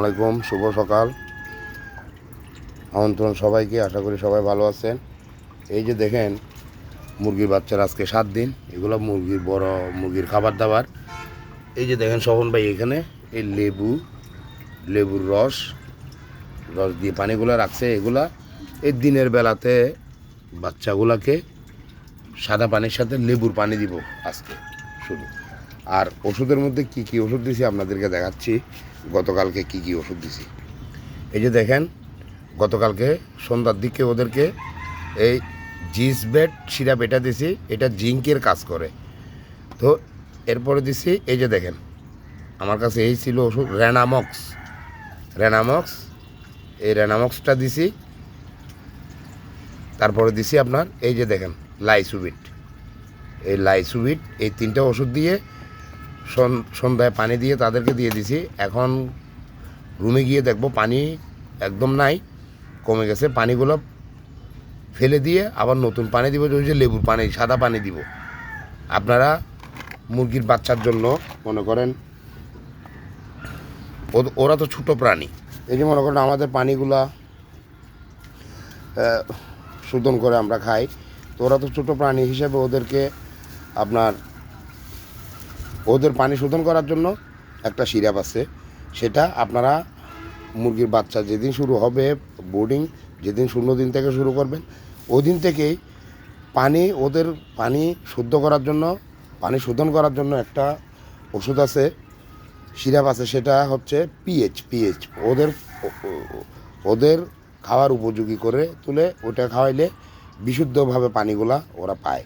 আলাইকুম, শুভ সকাল। আমন্ত্রণ সবাইকে, আশা করি সবাই ভালো আছেন। এই যে দেখেন, মুরগির বাচ্চার আজকে সাত দিন। এগুলো মুরগির বড়, মুরগির খাবার দাবার। এই যে দেখেন শোভন ভাই এখানে, এই লেবু, লেবুর রস রস দিয়ে পানিগুলো রাখছে। এগুলা এই দিনের বেলাতে বাচ্চাগুলাকে সাদা পানির সাথে লেবুর পানি দিব আজকে, শুধু। আর ওষুধের মধ্যে কি কি ওষুধ দিছি আপনাদেরকে দেখাচ্ছি। গতকালকে কি কি ওষুধ দিছি? এই যে দেখেন, গতকালকে সন্ধ্যার দিকে ওদেরকে এই জিস বেড সিরাপ এটা দিছি, এটা জিঙ্কের কাজ করে। তো এরপরে দিছি, এই যে দেখেন, আমার কাছে এই ছিল ওষুধ র্যানামক্স র্যানামক্স এই র্যানামক্সটা দিছি। তারপরে দিছি আপনার, এই যে দেখেন, লাইসুবিট। এই লাইসুবিট, এই তিনটা ওষুধ দিয়ে সন্ধ্যায় পানি দিয়ে তাদেরকে দিয়ে দিছি। এখন রুমে গিয়ে দেখব পানি একদম নাই, কমে গেছে। পানিগুলো ফেলে দিয়ে আবার নতুন পানি দিব, ওই যে লেবুর পানি, সাদা পানি দিব। আপনারা মুরগির বাচ্চার জন্য মনে করেন ওরা তো ছোটো প্রাণী। এই যে মনে করেন আমাদের পানিগুলা শোধন করে আমরা খাই। তো ওরা তো ছোটো প্রাণী হিসেবে ওদেরকে আপনার ওদের পানি শোধন করার জন্য একটা সিরাপ আছে। সেটা আপনারা মুরগির বাচ্চা যেদিন শুরু হবে বোর্ডিং যেদিন শূন্য দিন থেকে শুরু করবেন ওই দিন থেকেই পানি, ওদের পানি শুদ্ধ করার জন্য, পানি শোধন করার জন্য একটা ওষুধ আছে, সিরাপ আছে, সেটা হচ্ছে পিএইচ পিএইচ ওদের ওদের খাওয়ার উপযোগী করে তুলে ওটা খাওয়াইলে বিশুদ্ধভাবে পানিগুলা ওরা পায়।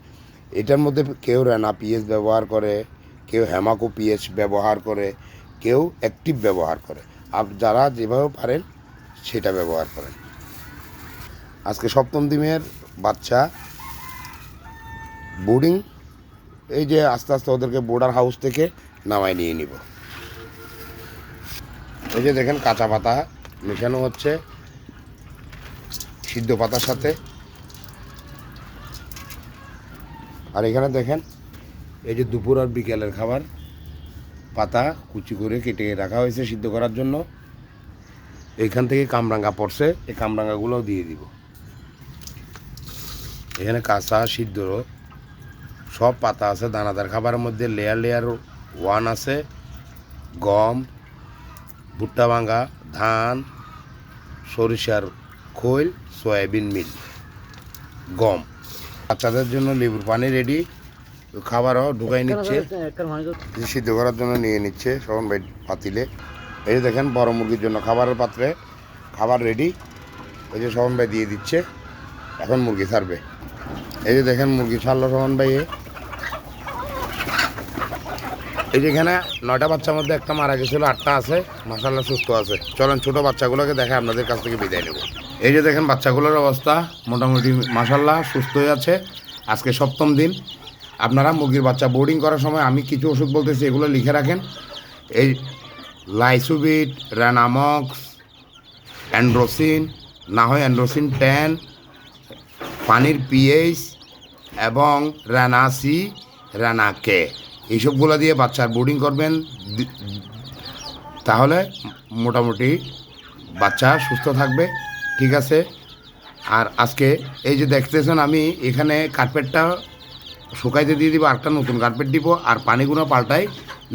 এটার মধ্যে কেউ রেনা পিএইচ ব্যবহার করে কেউ হ্যামাকো পিএইচ ব্যবহার করে, কেউ অ্যাক্টিভ ব্যবহার করে। আপ যারা যেভাবে পারেন, সেটা ব্যবহার করেন। আজকে সপ্তম দিনের বাচ্চা বোর্ডিং এই যে আস্তে আস্তে ওদেরকে বোর্ডার হাউস থেকে নামায় নিয়ে নিব। এই যে দেখেন কাঁচা পাতা মেশানো হচ্ছে, সিদ্ধ পাতার সাথে। আর এখানে দেখেন এই যে দুপুর আর বিকেলের খাবার, পাতা কুচি করে কেটে রাখা হয়েছে সিদ্ধ করার জন্য। এইখান থেকে কামরাঙ্গা পড়ছে, এই কামরাঙ্গাগুলোও দিয়ে দিব। এখানে কাঁচা, সিদ্ধ, সব পাতা আছে, দানাদার খাবারের মধ্যে লেয়ার লেয়ার ওয়ান আছে। গম, ভুট্টা ভাঙ্গা ধান, সরিষার খৈল, সয়াবিন মিল, গম। বাচ্চাদের জন্য লেবুর পানি রেডি খাবারও ঢুকাই নিচ্ছে। সিদ্ধ করার জন্য নিয়ে নিচ্ছে শোভন ভাই পাতিলে। এই যে দেখেন বড় মুরগির জন্য খাবারের পাত্রে খাবার রেডি এই যে শোভন ভাই দিয়ে দিচ্ছে এখন মুরগি ছাড়বে। এই যে দেখেন মুরগি ছাড়লো শোভন ভাই। এই যেখানে নয়টা বাচ্চার মধ্যে একটা মারা গেছিল আটটা আছে। মাসাল্লাহ সুস্থ আছে। চলেন ছোটো বাচ্চাগুলোকে দেখে আপনাদের কাছ থেকে বিদায় নেব। এই যে দেখেন বাচ্চাগুলোর অবস্থা মোটামুটি মাসাল্লাহ সুস্থ হয়ে আছে। আজকে সপ্তম দিন। আপনারা মুরগির বাচ্চা বোর্ডিং করার সময় আমি কিছু ওষুধ বলতেছি, এগুলো লিখে রাখেন। এই লাইসুবিট র্যানামক্স অ্যান্ড্রোসিন, না হয় অ্যান্ড্রোসিন টেন, পানির পিএইচ এবং রানাসি, রানাকে। এইসবগুলো দিয়ে বাচ্চার বোর্ডিং করবেন। তাহলে মোটামুটি বাচ্চা সুস্থ থাকবে, ঠিক আছে? আর আজকে এই যে দেখতেছেন আমি এখানে কার্পেটটা শুকাইতে দিয়ে দিব, আরেকটা নতুন কার্পেট দিব, আর পানিগুলো পাল্টাই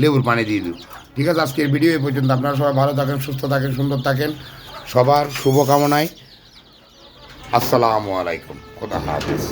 লেবুর পানি দিয়ে দিব। ঠিক আছে, আজকের ভিডিও এই পর্যন্ত। আপনারা সবাই ভালো থাকেন, সুস্থ থাকেন, সুন্দর থাকেন। সবার শুভকামনায়। আসসালামু আলাইকুম। খোদা হাফিজ।